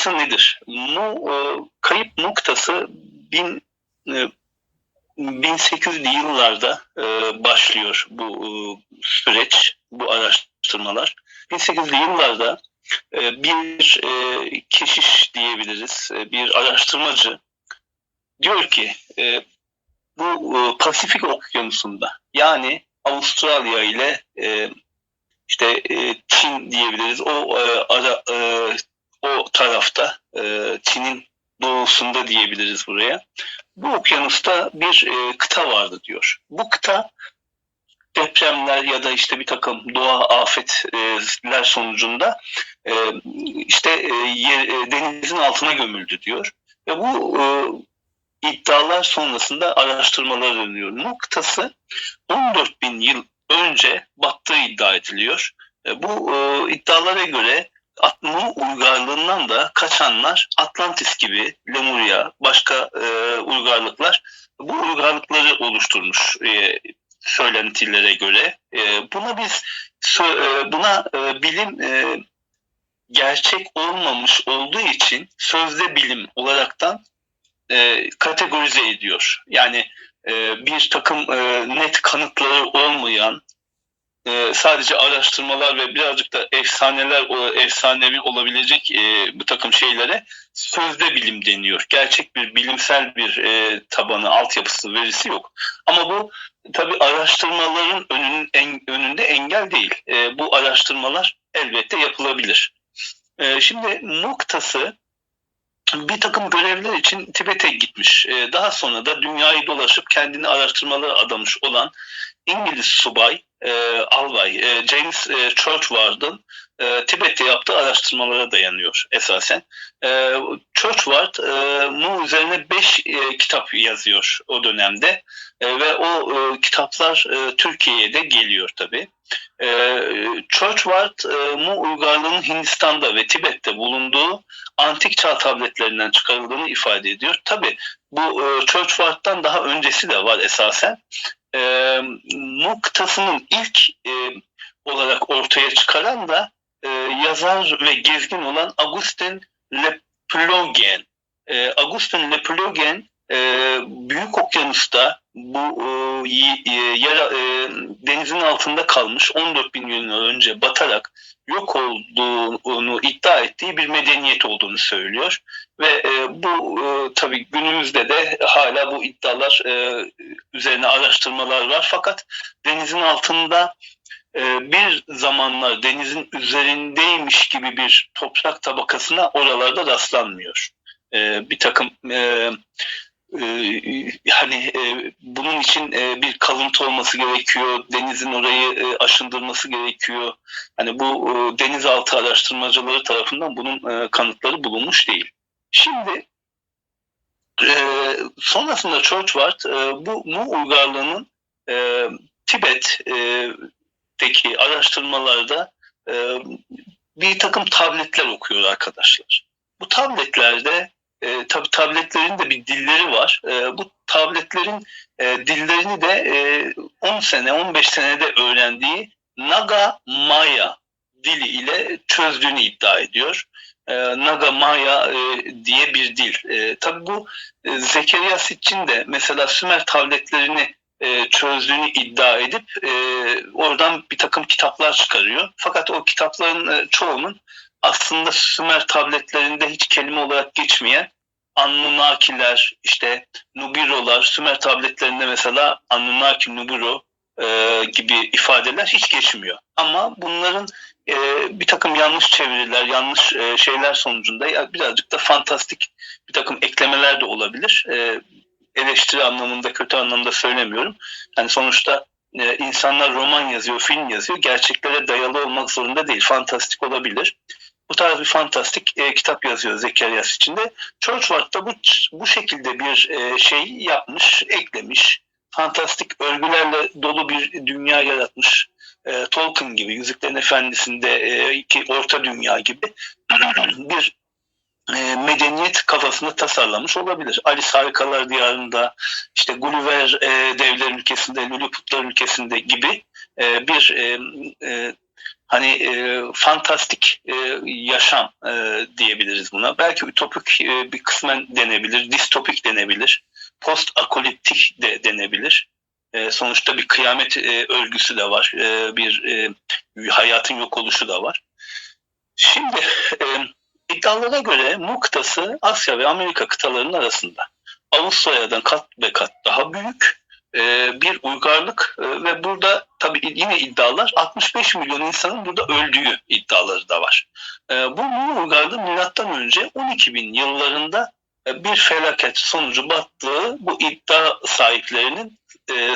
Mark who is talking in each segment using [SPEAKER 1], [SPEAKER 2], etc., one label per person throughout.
[SPEAKER 1] noktası nedir? Mu, e, kayıp noktası bin, e, 1800'lü yıllarda e, başlıyor bu e, süreç, bu araştırmalar. 1800'lü yıllarda e, bir e, keşiş diyebiliriz, e, bir araştırmacı diyor ki e, bu e, Pasifik Okyanusu'nda yani Avustralya ile e, işte e, Çin diyebiliriz. O e, ara, e, o tarafta e, Çin'in doğusunda diyebiliriz buraya. Bu okyanusta bir e, kıta vardı diyor. Bu kıta depremler ya da işte bir takım doğa afetler sonucunda e, işte e, yer, e, denizin altına gömüldü diyor. Ve bu e, iddialar sonrasında araştırmalar dönüyor. Bu kıtası 14 bin yıl önce battığı iddia ediliyor. E, bu e, iddialara göre Atmos uygarlığından da kaçanlar Atlantis gibi, Lemuria, başka e, uygarlıklar bu uygarlıkları oluşturmuş e, söylentilere göre. E, buna biz e, buna e, bilim e, gerçek olmamış olduğu için sözde bilim olaraktan e, kategorize ediyor. Yani e, bir takım e, net kanıtları olmayan e, sadece araştırmalar ve birazcık da efsaneler efsanevi olabilecek e, bu takım şeylere sözde bilim deniyor. Gerçek bir bilimsel bir e, tabanı, altyapısı, verisi yok. Ama bu tabi araştırmaların önünün, en, önünde engel değil. E, bu araştırmalar elbette yapılabilir. E, şimdi noktası bir takım görevler için Tibet'e gitmiş. E, daha sonra da dünyayı dolaşıp kendini araştırmalara adamış olan İngiliz subay e, albay e, James e, Churchward'ın e, Tibet'te yaptığı araştırmalara dayanıyor esasen. E, Churchward e, üzerine 5 e, kitap yazıyor o dönemde e, ve o e, kitaplar e, Türkiye'ye de geliyor tabi. E, Churchward e, Mu uygarlığının Hindistan'da ve Tibet'te bulunduğu antik çağ tabletlerinden çıkarıldığını ifade ediyor. Tabi bu e, Churchward'dan daha öncesi de var esasen e, noktasının ilk e, olarak ortaya çıkaran da e, yazar ve gezgin olan Augustin Leplogen. E, Augustin Leplogen e, Büyük Okyanus'ta bu e, yer, e, denizin altında kalmış 14 bin yıl önce batarak yok olduğunu iddia ettiği bir medeniyet olduğunu söylüyor. Ve e, bu e, tabii günümüzde de hala bu iddialar e, üzerine araştırmalar var. Fakat denizin altında e, bir zamanlar denizin üzerindeymiş gibi bir toprak tabakasına oralarda rastlanmıyor. E, bir takım e, hani e, bunun için e, bir kalıntı olması gerekiyor. Denizin orayı e, aşındırması gerekiyor. Hani bu e, denizaltı araştırmacıları tarafından bunun e, kanıtları bulunmuş değil. Şimdi e, sonrasında Churchward e, bu Mu uygarlığının e, Tibet'teki e, araştırmalarda e, bir takım tabletler okuyor arkadaşlar. Bu tabletlerde e, tabi tabletlerin de bir dilleri var. E, bu tabletlerin e, dillerini de e, 10 sene 15 senede öğrendiği Naga Maya dili ile çözdüğünü iddia ediyor. E, Naga Maya e, diye bir dil. E, tabi bu e, Zekeriya Sitchin de mesela Sümer tabletlerini e, çözdüğünü iddia edip e, oradan bir takım kitaplar çıkarıyor. Fakat o kitapların e, çoğunun aslında Sümer tabletlerinde hiç kelime olarak geçmeyen Annunakiler, işte Nubirolar, Sümer tabletlerinde mesela Anunnaki, Nubiro e, gibi ifadeler hiç geçmiyor. Ama bunların e, bir takım yanlış çeviriler, yanlış e, şeyler sonucunda ya birazcık da fantastik bir takım eklemeler de olabilir. E, eleştiri anlamında, kötü anlamda söylemiyorum. Yani sonuçta e, insanlar roman yazıyor, film yazıyor. Gerçeklere dayalı olmak zorunda değil. Fantastik olabilir bu tarz bir fantastik e, kitap yazıyor Zekeriya içinde. Churchward da bu, bu şekilde bir e, şey yapmış, eklemiş. Fantastik örgülerle dolu bir dünya yaratmış. E, Tolkien gibi, Yüzüklerin Efendisi'nde e, iki orta dünya gibi bir e, medeniyet kafasını tasarlamış olabilir. Alice Harikalar Diyarı'nda, işte Gulliver e, Devler Ülkesi'nde, Lilliputlar Ülkesi'nde gibi e, bir e, e, hani e, fantastik e, yaşam e, diyebiliriz buna. Belki ütopik e, bir kısmen denebilir, distopik denebilir, post akoliptik de denebilir. E, sonuçta bir kıyamet e, örgüsü de var, e, bir e, hayatın yok oluşu da var. Şimdi e, iddialara göre Mu Asya ve Amerika kıtalarının arasında. Avustralya'dan kat be kat daha büyük e, bir uygarlık e, ve burada tabii yine iddialar 65 milyon insanın burada öldüğü iddiaları da var. E, bu Mu uygarlığı milattan önce 12 bin yıllarında bir felaket sonucu battığı bu iddia sahiplerinin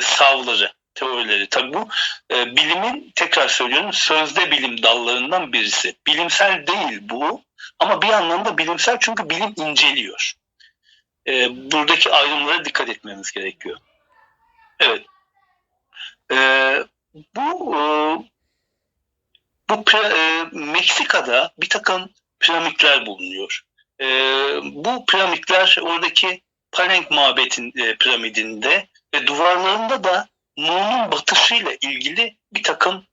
[SPEAKER 1] savları, teorileri. Tabii bu e, bilimin tekrar söylüyorum sözde bilim dallarından birisi. Bilimsel değil bu ama bir anlamda bilimsel çünkü bilim inceliyor. E, buradaki ayrımlara dikkat etmemiz gerekiyor. Evet. E, bu e, bu e, Meksika'da bir takım piramitler bulunuyor. E, bu piramitler oradaki Palenque mabedin e, piramidinde ve duvarlarında da Mu'nun batışıyla ilgili bir takım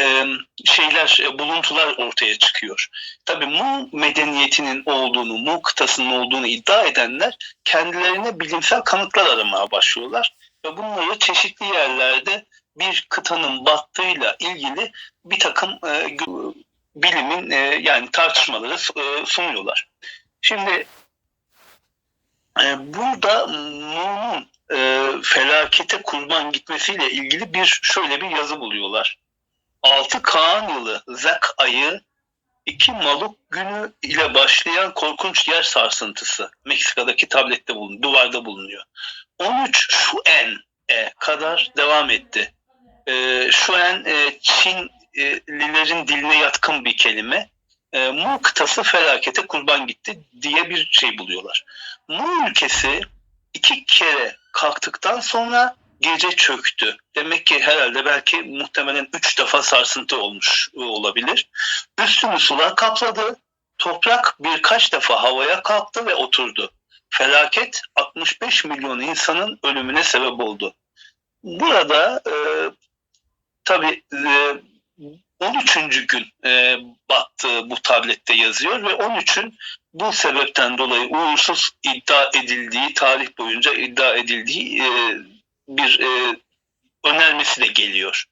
[SPEAKER 1] e, şeyler, e, buluntular ortaya çıkıyor. Tabii Mu medeniyetinin olduğunu, Mu kıtasının olduğunu iddia edenler kendilerine bilimsel kanıtlar aramaya başlıyorlar. Ve bunları çeşitli yerlerde bir kıtanın battığıyla ilgili bir takım e, bilimin e, yani tartışmaları e, sunuyorlar. Şimdi e, burada Mu'nun e, felakete kurban gitmesiyle ilgili bir şöyle bir yazı buluyorlar. 6 Kaan yılı Zek ayı 2 Maluk günü ile başlayan korkunç yer sarsıntısı Meksika'daki tablette bulunuyor, duvarda bulunuyor. 13 Şuen'e kadar devam etti. E, Şuen e, Çinlilerin diline yatkın bir kelime. E, Mu kıtası felakete kurban gitti diye bir şey buluyorlar. Mu ülkesi iki kere kalktıktan sonra gece çöktü. Demek ki herhalde belki muhtemelen üç defa sarsıntı olmuş olabilir. Üstünü sular kapladı. Toprak birkaç defa havaya kalktı ve oturdu. Felaket 65 milyon insanın ölümüne sebep oldu. Burada e, tabii e, 13. gün e, battı bu tablette yazıyor ve 13'ün bu sebepten dolayı uğursuz iddia edildiği, tarih boyunca iddia edildiği e, bir e, önermesi de geliyor.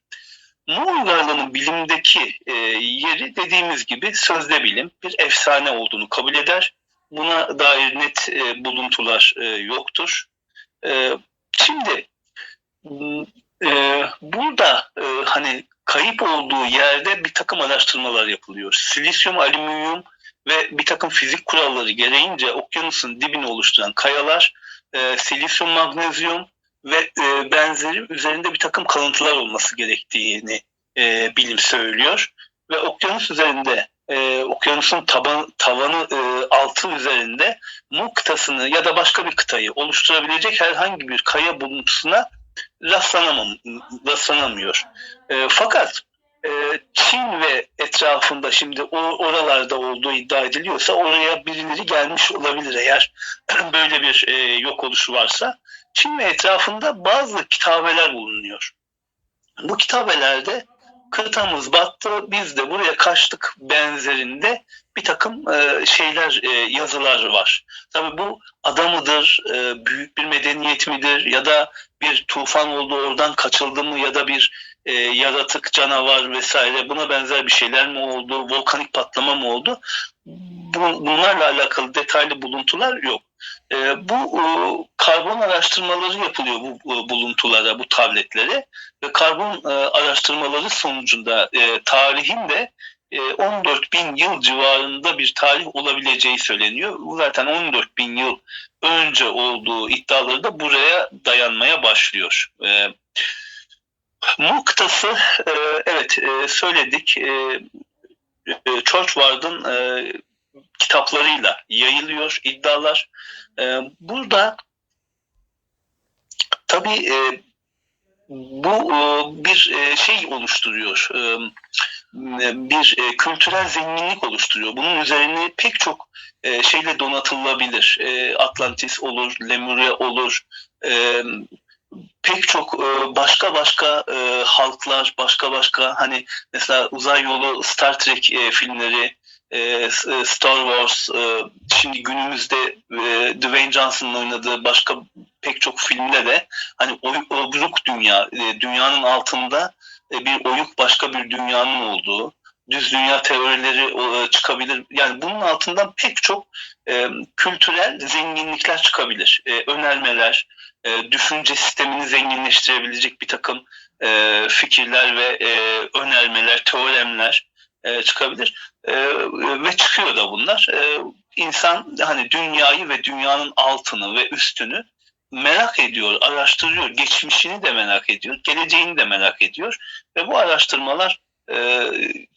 [SPEAKER 1] Uygarlığının bilimdeki e, yeri dediğimiz gibi sözde bilim bir efsane olduğunu kabul eder. Buna dair net e, buluntular e, yoktur. E, şimdi e, burada e, hani kayıp olduğu yerde bir takım araştırmalar yapılıyor. Silisyum, alüminyum ve bir takım fizik kuralları gereğince okyanusun dibini oluşturan kayalar, e, silisyum, magnezyum ve e, benzeri üzerinde bir takım kalıntılar olması gerektiğini e, bilim söylüyor. Ve okyanus üzerinde, e, okyanusun taban, tavanı e, altı üzerinde Mu kıtasını ya da başka bir kıtayı oluşturabilecek herhangi bir kaya buluntusuna rastlanamam, rastlanamıyor. E, fakat e, Çin ve etrafında şimdi o oralarda olduğu iddia ediliyorsa oraya birileri gelmiş olabilir eğer böyle bir e, yok oluşu varsa. Çin ve etrafında bazı kitabeler bulunuyor. Bu kitabelerde kıtamız battı biz de buraya kaçtık benzerinde bir takım e, şeyler e, yazılar var. Tabii bu adamıdır, e, büyük bir medeniyet midir ya da bir tufan oldu oradan kaçıldı mı ya da bir e, yaratık, canavar vesaire buna benzer bir şeyler mi oldu, volkanik patlama mı oldu? Bu, bunlarla alakalı detaylı buluntular yok. E, bu e, karbon araştırmaları yapılıyor bu e, buluntulara, bu tabletlere ve karbon e, araştırmaları sonucunda e, tarihin de 14 e, bin yıl civarında bir tarih olabileceği söyleniyor. Zaten 14 bin yıl önce olduğu iddiaları da buraya dayanmaya başlıyor. Mu kıtası e, evet söyledik e, Church Ward'ın e, kitaplarıyla yayılıyor iddialar. E, burada tabii e, bu e, bir e, şey oluşturuyor. E, bir e, kültürel zenginlik oluşturuyor. Bunun üzerine pek çok e, şeyle donatılabilir. E, Atlantis olur, Lemuria olur, e, pek çok e, başka başka e, halklar, başka başka hani mesela uzay yolu Star Trek e, filmleri, e, e, Star Wars, e, şimdi günümüzde Dwayne Johnson'ın oynadığı başka pek çok filmde de hani oy- obruk dünya, dünyanın altında bir oyuk başka bir dünyanın olduğu, düz dünya teorileri çıkabilir. Yani bunun altından pek çok kültürel zenginlikler çıkabilir. Önermeler, düşünce sistemini zenginleştirebilecek bir takım fikirler ve önermeler, teoremler e, çıkabilir. E, ve çıkıyor da bunlar. E, insan hani dünyayı ve dünyanın altını ve üstünü merak ediyor, araştırıyor. Geçmişini de merak ediyor, geleceğini de merak ediyor. Ve bu araştırmalar e,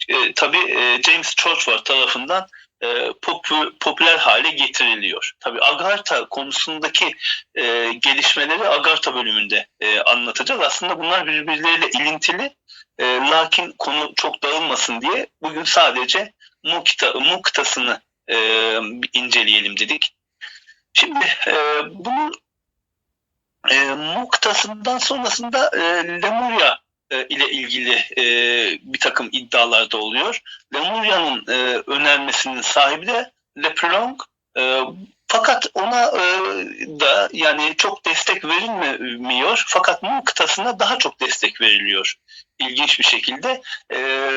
[SPEAKER 1] e, tabii e, James Churchward tarafından e, popü- popüler hale getiriliyor. Tabii Agartha konusundaki e, gelişmeleri Agartha bölümünde e, anlatacağız. Aslında bunlar birbirleriyle ilintili. E, lakin konu çok dağılmasın diye bugün sadece Mu, kita, e, inceleyelim dedik. Şimdi e, bunun e, Mu sonrasında e, Lemuria e, ile ilgili e, bir takım iddialar da oluyor. Lemuria'nın e, önermesinin sahibi de Leprelong. E, fakat ona e, da yani çok destek verilmiyor. Fakat Mu kıtasına daha çok destek veriliyor. İlginç bir şekilde. E,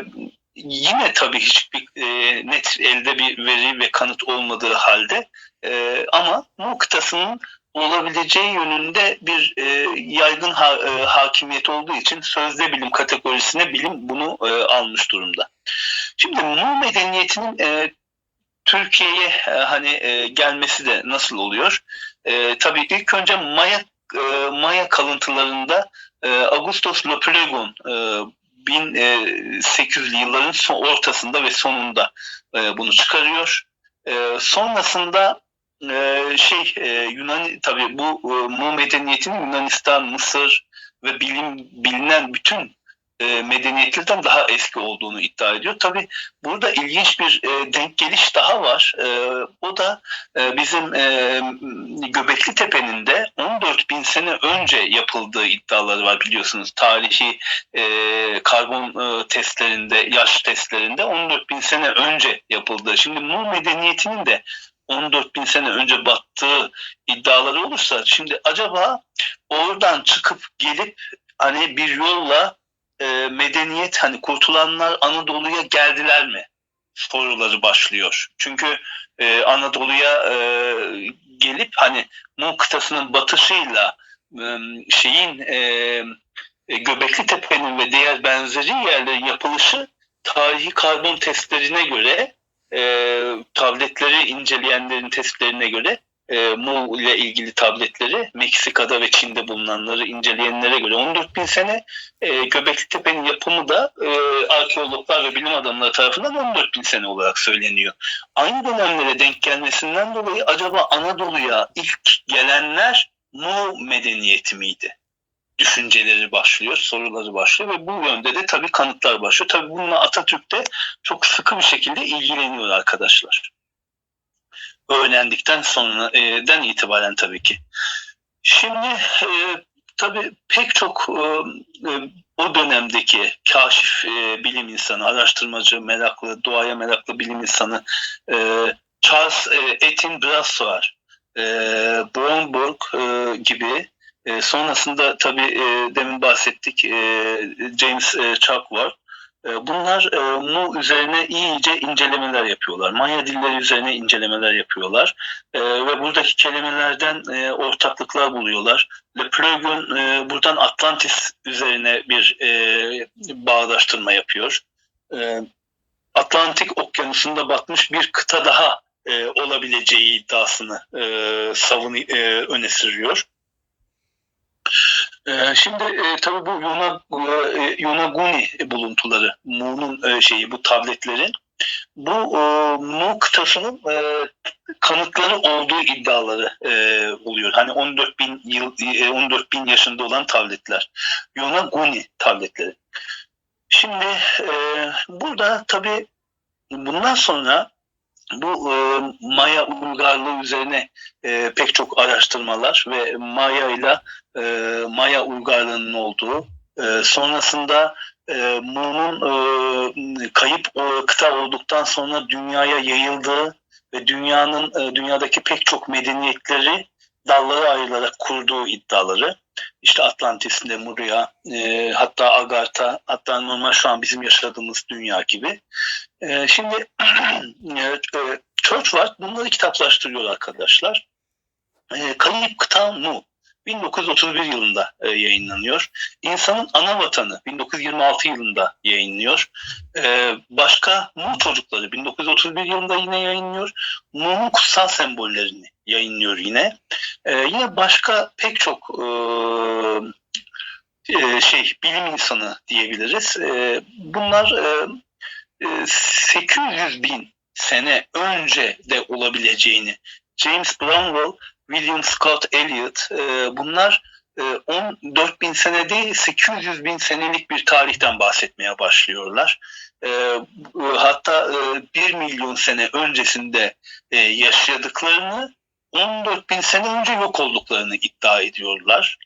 [SPEAKER 1] yine tabii hiçbir e, net elde bir veri ve kanıt olmadığı halde e, ama Mu kıtasının olabileceği yönünde bir e, yaygın ha, e, hakimiyet olduğu için sözde bilim kategorisine bilim bunu e, almış durumda. Şimdi Mu medeniyetinin e, Türkiye'ye e, hani e, gelmesi de nasıl oluyor? E, tabii ilk önce Maya e, Maya kalıntılarında e, Augustus Lopregon e, 1800'lü yılların son, ortasında ve sonunda e, bunu çıkarıyor. E, sonrasında e, şey e, Yunan tabii bu e, Mu medeniyetinin Yunanistan, Mısır ve bilim bilinen bütün e, medeniyetlerden daha eski olduğunu iddia ediyor. Tabii burada ilginç bir e, denk geliş daha var. E, o da e, bizim e, Göbekli Tepe'nin de 14 bin sene önce yapıldığı iddiaları var biliyorsunuz. Tarihi e, karbon e, testlerinde, yaş testlerinde 14 bin sene önce yapıldığı. Şimdi Mu medeniyetinin de 14 bin sene önce battığı iddiaları olursa şimdi acaba oradan çıkıp gelip hani bir yolla e, medeniyet hani kurtulanlar Anadolu'ya geldiler mi soruları başlıyor. Çünkü e, Anadolu'ya e, gelip hani Mu kıtasının batışıyla e, şeyin e, e, Göbekli Tepe'nin ve diğer benzeri yerlerin yapılışı tarihi karbon testlerine göre e, tabletleri inceleyenlerin testlerine göre e, Mu ile ilgili tabletleri Meksika'da ve Çin'de bulunanları inceleyenlere göre 14 bin sene e, Göbekli Tepe'nin yapımı da e, arkeologlar ve bilim adamları tarafından 14 bin sene olarak söyleniyor. Aynı dönemlere denk gelmesinden dolayı acaba Anadolu'ya ilk gelenler Mu medeniyeti miydi? düşünceleri başlıyor, soruları başlıyor ve bu yönde de tabii kanıtlar başlıyor. Tabii bununla Atatürk de çok sıkı bir şekilde ilgileniyor arkadaşlar. Öğrendikten sonradan itibaren tabii ki. Şimdi e, tabii pek çok e, e, o dönemdeki kaşif e, bilim insanı, araştırmacı, meraklı, doğaya meraklı bilim insanı e, Charles e, Etin Brassoir, e, Bromberg e, gibi e, sonrasında tabii e, demin bahsettik e, James e, Chuck var. E, bunlar e, Mu üzerine iyice incelemeler yapıyorlar. Maya dilleri üzerine incelemeler yapıyorlar. E, ve buradaki kelimelerden ortaklıklar buluyorlar. Le Pleugon buradan Atlantis üzerine bir bağdaştırma yapıyor. Atlantik okyanusunda batmış bir kıta daha olabileceği iddiasını savun öne sürüyor. Ee, şimdi e, tabii bu Yona, e, Yonaguni buluntuları, Mu'nun e, şeyi bu tabletlerin bu e, Mu kıtasının kanıtları olduğu iddiaları e, oluyor. Hani 14 bin yıl, e, 14 bin yaşında olan tabletler. Yonaguni tabletleri. Şimdi e, burada tabii bundan sonra bu e, Maya uygarlığı üzerine e, pek çok araştırmalar ve Maya ile e, Maya uygarlığının olduğu, e, sonrasında e, Mu'nun e, kayıp e, kıta olduktan sonra dünyaya yayıldığı ve dünyanın e, dünyadaki pek çok medeniyetleri dallara ayrılarak kurduğu iddiaları. İşte Atlantis, Lemuria, e, hatta Agartha, hatta normal şu an bizim yaşadığımız dünya gibi. E, şimdi e, e Churchward bunları kitaplaştırıyor arkadaşlar. E, Kayıp Kıta Mu 1931 yılında e, yayınlanıyor. İnsanın Ana Vatanı 1926 yılında yayınlıyor. E, başka Mu Çocukları 1931 yılında yine yayınlıyor. Mu'nun kutsal sembollerini yayınlıyor yine. E, yine başka pek çok e, e, şey bilim insanı diyebiliriz. E, bunlar e, 800 e, bin sene önce de olabileceğini James Brownwell William Scott Elliot e, bunlar e, 14 bin sene değil 800 bin senelik bir tarihten bahsetmeye başlıyorlar. E, hatta e, 1 milyon sene öncesinde e, yaşadıklarını 14 bin sene önce yok olduklarını iddia ediyorlar.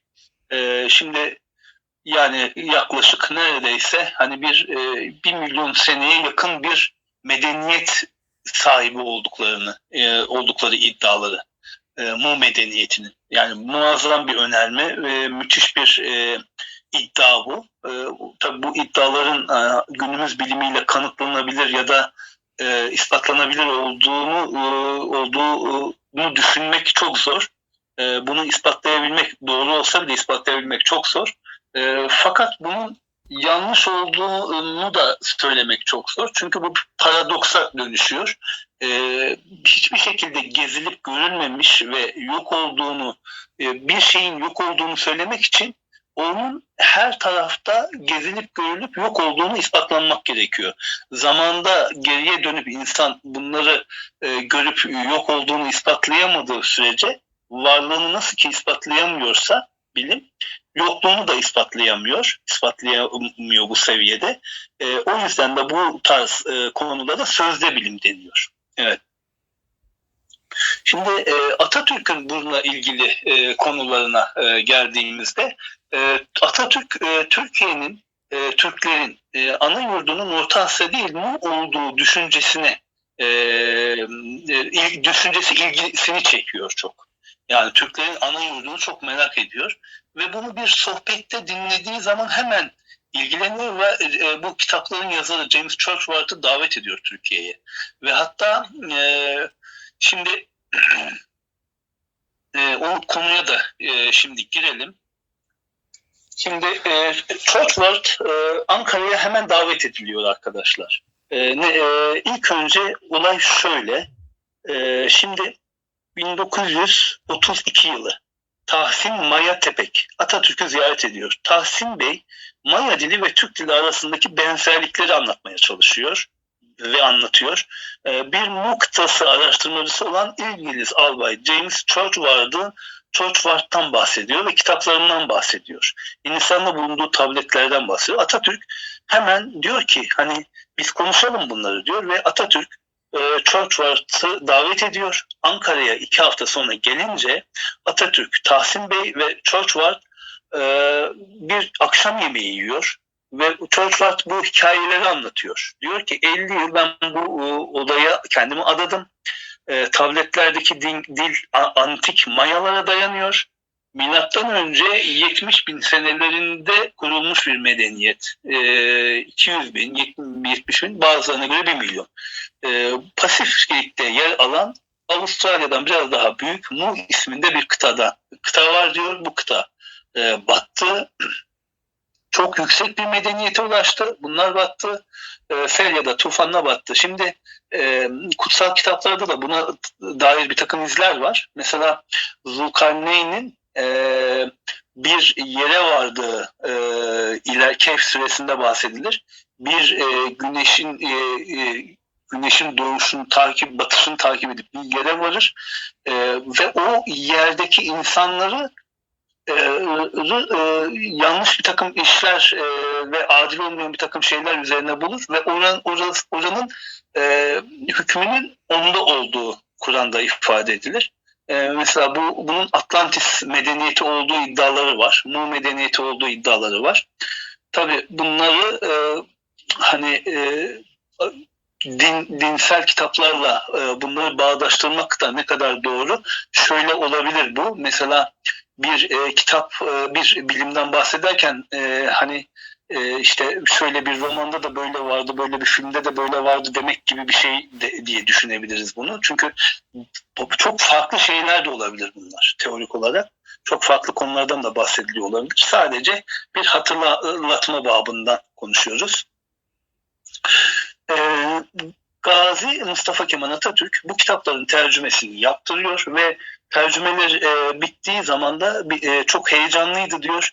[SPEAKER 1] E, şimdi yani yaklaşık neredeyse hani bir e, 1 milyon seneye yakın bir medeniyet sahibi olduklarını e, oldukları iddiaları e, Mu medeniyetinin. Yani muazzam bir önerme ve müthiş bir iddia bu. Tabii bu iddiaların günümüz bilimiyle kanıtlanabilir ya da ispatlanabilir olduğunu olduğunu düşünmek çok zor. Bunu ispatlayabilmek doğru olsa bile ispatlayabilmek çok zor. E, fakat bunun yanlış olduğunu da söylemek çok zor. Çünkü bu paradoksa dönüşüyor. Ee, hiçbir şekilde gezilip görülmemiş ve yok olduğunu, e, bir şeyin yok olduğunu söylemek için onun her tarafta gezilip görülüp yok olduğunu ispatlanmak gerekiyor. Zamanda geriye dönüp insan bunları e, görüp yok olduğunu ispatlayamadığı sürece varlığını nasıl ki ispatlayamıyorsa bilim yokluğunu da ispatlayamıyor, ispatlayamıyor bu seviyede. E, o yüzden de bu tarz e, konulara sözde bilim deniyor. Evet. Şimdi e, Atatürk'ün bununla ilgili e, konularına e, geldiğimizde e, Atatürk e, Türkiye'nin e, Türklerin e, ana yurdunun Orta Asya değil mi olduğu düşüncesine e, e, düşüncesi ilgisini çekiyor çok. Yani Türklerin ana yurdunu çok merak ediyor ve bunu bir sohbette dinlediği zaman hemen ilgileniyor ve e, bu kitapların yazarı James Churchward'ı davet ediyor Türkiye'ye. Ve hatta e, şimdi e, o konuya da e, şimdi girelim. Şimdi e, Churchward e, Ankara'ya hemen davet ediliyor arkadaşlar. E, ne, e, ilk önce olay şöyle. E, şimdi 1932 yılı Tahsin Maya Tepek Atatürk'ü ziyaret ediyor. Tahsin Bey Maya dili ve Türk dili arasındaki benzerlikleri anlatmaya çalışıyor ve anlatıyor. Ee, bir muktası araştırmacısı olan İngiliz albay James Churchward'ın Churchward'tan bahsediyor ve kitaplarından bahsediyor. Hindistan'da bulunduğu tabletlerden bahsediyor. Atatürk hemen diyor ki hani biz konuşalım bunları diyor ve Atatürk Churchward'ı davet ediyor. Ankara'ya iki hafta sonra gelince Atatürk, Tahsin Bey ve Churchward e, bir akşam yemeği yiyor ve Churchward bu hikayeleri anlatıyor. Diyor ki 50 yıl ben bu e, odaya kendimi adadım. E, tabletlerdeki dil antik mayalara dayanıyor. Milattan önce 70 bin senelerinde kurulmuş bir medeniyet. E, 200 bin, 70 bin bazılarına göre 1 milyon. E, Pasifik'te yer alan Avustralya'dan biraz daha büyük Mu isminde bir kıtada. Kıta var diyor bu kıta. E, battı. Çok yüksek bir medeniyete ulaştı. Bunlar battı. E, sel ya da tufanla battı. Şimdi e, kutsal kitaplarda da buna dair bir takım izler var. Mesela Zulkarneyn'in e, bir yere vardığı e, iler Kehf süresinde bahsedilir. Bir e, güneşin e, e, güneşin doğuşunu takip, batışını takip edip bir yere varır e, ve o yerdeki insanları e, e, yanlış bir takım işler e, ve adil olmayan bir takım şeyler üzerine bulur ve oran, oranın e, hükmünün onda olduğu Kur'an'da ifade edilir. E, mesela bu bunun Atlantis medeniyeti olduğu iddiaları var. Mu medeniyeti olduğu iddiaları var. Tabi bunları e, hani e, din, dinsel kitaplarla e, bunları bağdaştırmak da ne kadar doğru? Şöyle olabilir bu. Mesela bir e, kitap, e, bir bilimden bahsederken e, hani e, işte şöyle bir romanda da böyle vardı, böyle bir filmde de böyle vardı demek gibi bir şey de, diye düşünebiliriz bunu. Çünkü çok farklı şeyler de olabilir bunlar teorik olarak. Çok farklı konulardan da bahsediliyor olabilir. Sadece bir hatırlatma babından konuşuyoruz. Ee, Gazi Mustafa Kemal Atatürk bu kitapların tercümesini yaptırıyor ve tercümeler e, bittiği zaman da e, çok heyecanlıydı diyor.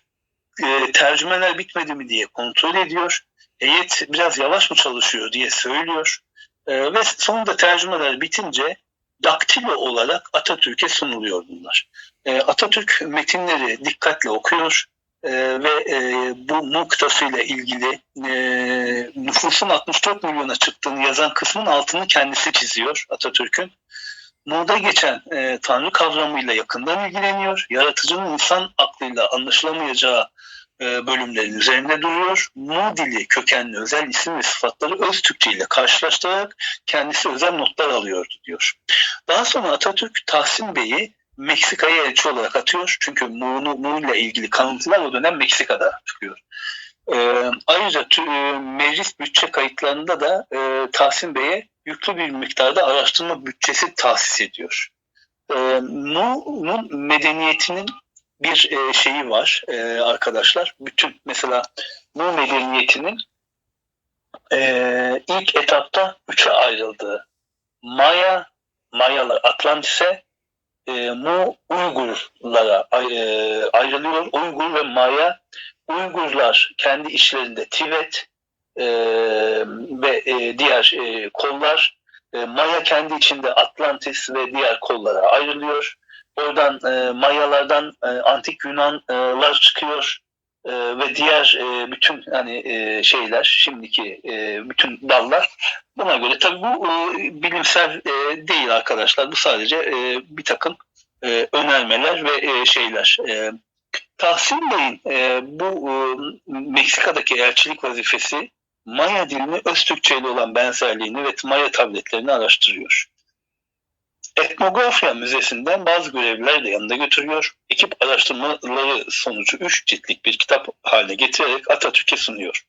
[SPEAKER 1] E, tercümeler bitmedi mi diye kontrol ediyor. Heyet biraz yavaş mı çalışıyor diye söylüyor. E, ve sonunda tercümeler bitince daktilo olarak Atatürk'e sunuluyor bunlar. E, Atatürk metinleri dikkatle okuyor e, ve e, bu noktasıyla ilgili e, nüfusun 64 milyona çıktığını yazan kısmın altını kendisi çiziyor Atatürk'ün. Muğda geçen e, Tanrı kavramıyla yakından ilgileniyor. Yaratıcının insan aklıyla anlaşılamayacağı bölümlerin üzerinde duruyor. Mu dili kökenli özel isim ve sıfatları öz Türkçe ile karşılaştırarak kendisi özel notlar alıyordu diyor. Daha sonra Atatürk Tahsin Bey'i Meksika'ya elçi olarak atıyor. Çünkü Mu'nu, Mu ile ilgili kanıtlar o dönem Meksika'da çıkıyor. Ee, ayrıca e, meclis bütçe kayıtlarında da e, Tahsin Bey'e yüklü bir miktarda araştırma bütçesi tahsis ediyor. E, Mu'nun medeniyetinin bir e, şeyi var e, arkadaşlar. Bütün mesela Mu medeniyetinin e, ilk etapta üçe ayrıldığı Maya, Mayalar Atlantis'e, e, Mu Uygurlara e, ayrılıyor. Uygur ve Maya Uygurlar kendi işlerinde Tibet e, ve e, diğer e, kollar e, Maya kendi içinde Atlantis ve diğer kollara ayrılıyor. Oradan e, Mayalardan e, antik Yunanlar çıkıyor e, ve diğer e, bütün hani e, şeyler şimdiki e, bütün dallar buna göre tabii bu e, bilimsel e, değil arkadaşlar bu sadece e, bir takım e, önermeler ve e, şeyler. E, Tahsin Bey'in e, bu e, Meksika'daki elçilik vazifesi Maya dilini öz Türkçe ile olan benzerliğini ve Maya tabletlerini araştırıyor. Etnografya Müzesi'nden bazı görevliler de yanında götürüyor. Ekip araştırmaları sonucu 3 ciltlik bir kitap haline getirerek Atatürk'e sunuyor.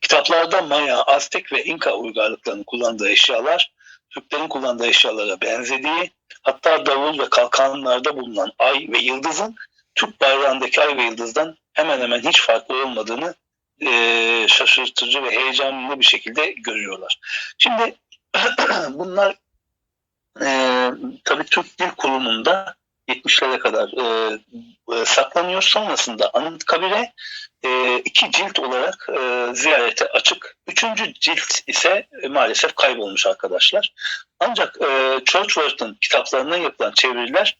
[SPEAKER 1] Kitaplarda Maya, Aztek ve İnka uygarlıklarının kullandığı eşyalar, Türklerin kullandığı eşyalara benzediği, hatta davul ve kalkanlarda bulunan ay ve yıldızın Türk bayrağındaki ay ve yıldızdan hemen hemen hiç farklı olmadığını e, şaşırtıcı ve heyecanlı bir şekilde görüyorlar. Şimdi bunlar e, tabii Türk Dil Kurumu'nda 70'lere kadar e, e, saklanıyor. Sonrasında Anıtkabir'e e, iki cilt olarak e, ziyarete açık. Üçüncü cilt ise e, maalesef kaybolmuş arkadaşlar. Ancak e, Churchward'ın kitaplarından yapılan çeviriler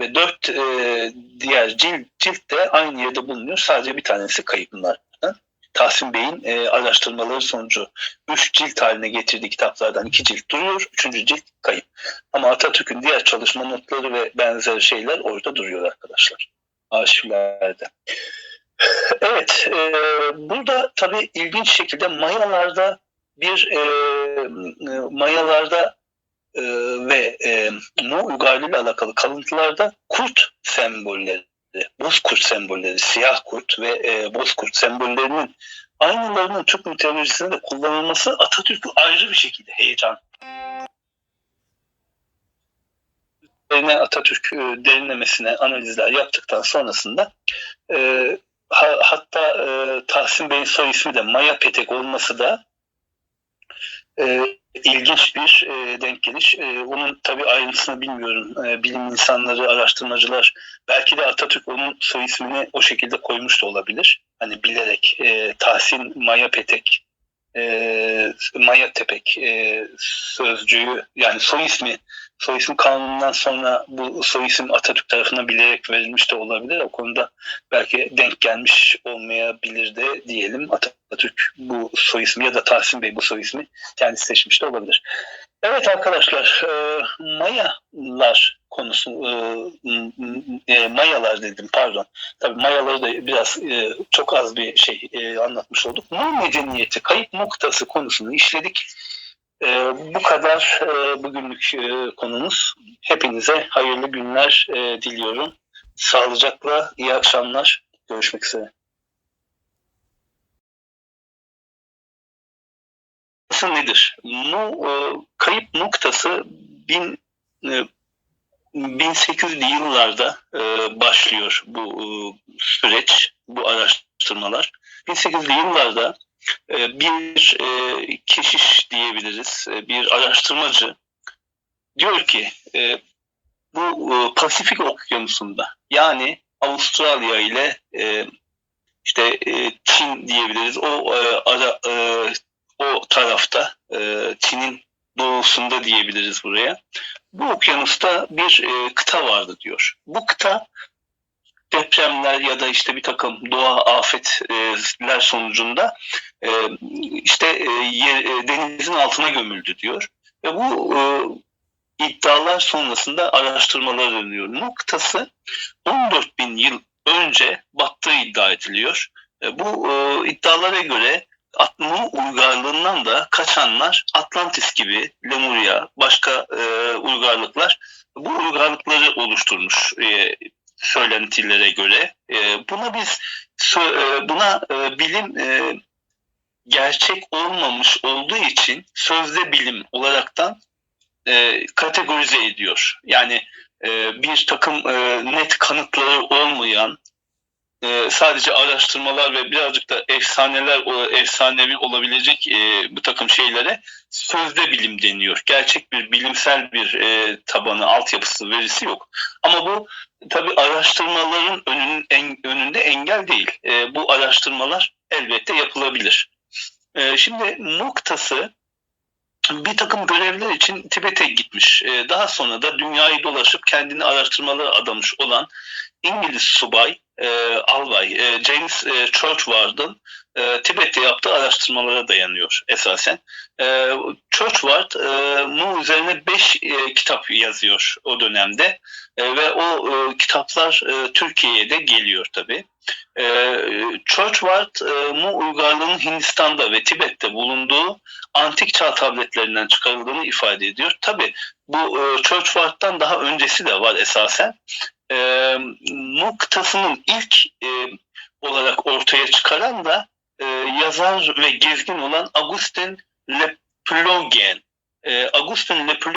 [SPEAKER 1] ve dört e, diğer cilt, cilt de aynı yerde bulunuyor. Sadece bir tanesi kayıp bunlardan. Tahsin Bey'in e, araştırmaları sonucu üç cilt haline getirdiği kitaplardan iki cilt duruyor, üçüncü cilt kayıp. Ama Atatürk'ün diğer çalışma notları ve benzer şeyler orada duruyor arkadaşlar. Arşivlerde. Evet, e, burada tabii ilginç şekilde Mayalarda bir e, Mayalarda e, ve e, Mu Uygarlı ile alakalı kalıntılarda kurt sembolleri, bozkurt sembolleri, siyah kurt ve e, bozkurt sembollerinin aynılarının Türk mitolojisinde de kullanılması Atatürk'ü ayrı bir şekilde heyecan. Üzerine Atatürk e, derinlemesine analizler yaptıktan sonrasında e, ha, hatta e, Tahsin Bey'in soy ismi de Maya Petek olması da e, ilginç bir e, denk geliş. E, onun tabi ayrıntısını bilmiyorum. E, bilim insanları, araştırmacılar belki de Atatürk onun soy ismini o şekilde koymuş da olabilir. Hani bilerek e, Tahsin Maya Petek e, Maya Tepek e, sözcüğü yani soy ismi soy isim kanunundan sonra bu soy Atatürk tarafından bilerek verilmiş de olabilir. O konuda belki denk gelmiş olmayabilir de diyelim. Atatürk bu soy ya da Tahsin Bey bu soy kendisi seçmiş de olabilir. Evet arkadaşlar, e, Mayalar konusu, e, e, Mayalar dedim pardon. Tabii Mayaları da biraz e, çok az bir şey e, anlatmış olduk. Nur medeniyeti kayıp noktası konusunu işledik. E, bu kadar e, bugünlük e, konumuz. Hepinize hayırlı günler e, diliyorum. Sağlıcakla, iyi akşamlar. Görüşmek üzere. noktası nedir? Bu e, kayıp noktası bin, e, 1800'lü yıllarda e, başlıyor bu e, süreç, bu araştırmalar. 1800'lü yıllarda bir e, keşiş diyebiliriz, e, bir araştırmacı diyor ki e, bu e, Pasifik Okyanusu'nda yani Avustralya ile işte Çin diyebiliriz. O ara, o tarafta Çin'in doğusunda diyebiliriz buraya. Bu okyanusta bir kıta vardı diyor. Bu kıta depremler ya da işte bir takım doğa afetler sonucunda e, işte e, e, denizin altına gömüldü diyor. Ve bu iddialar sonrasında araştırmalar dönüyor. Bu kıtası 14 bin yıl önce battığı iddia ediliyor. Bu iddialara göre Atlantik uygarlığından da kaçanlar Atlantis gibi, Lemuria, başka uygarlıklar bu uygarlıkları oluşturmuş söylentilere göre. E, buna biz e, buna e, bilim e, gerçek olmamış olduğu için sözde bilim olaraktan e, kategorize ediyor. Yani e, bir takım e, net kanıtları olmayan e, sadece araştırmalar ve birazcık da efsaneler, o efsanevi olabilecek e, bu takım şeylere sözde bilim deniyor. Gerçek bir bilimsel bir e, tabanı, altyapısı, verisi yok. Ama bu tabii araştırmaların önün, en, önünde engel değil. E, bu araştırmalar elbette yapılabilir. E, şimdi noktası bir takım görevler için Tibet'e gitmiş. E, daha sonra da dünyayı dolaşıp kendini araştırmalara adamış olan İngiliz subay e, albay e, James e, Churchward'ın e, Tibet'te yaptığı araştırmalara dayanıyor esasen. E, Churchward e, üzerine 5 e, kitap yazıyor o dönemde e, ve o e, kitaplar e, Türkiye'ye de geliyor tabi. E, Churchward e, Mu uygarlığının Hindistan'da ve Tibet'te bulunduğu antik çağ tabletlerinden çıkarıldığını ifade ediyor. Tabi bu e, Churchward'dan daha öncesi de var esasen e, noktasının ilk e, olarak ortaya çıkaran da e, yazar ve gezgin olan Augustin Le Plogen. E, Augustin Le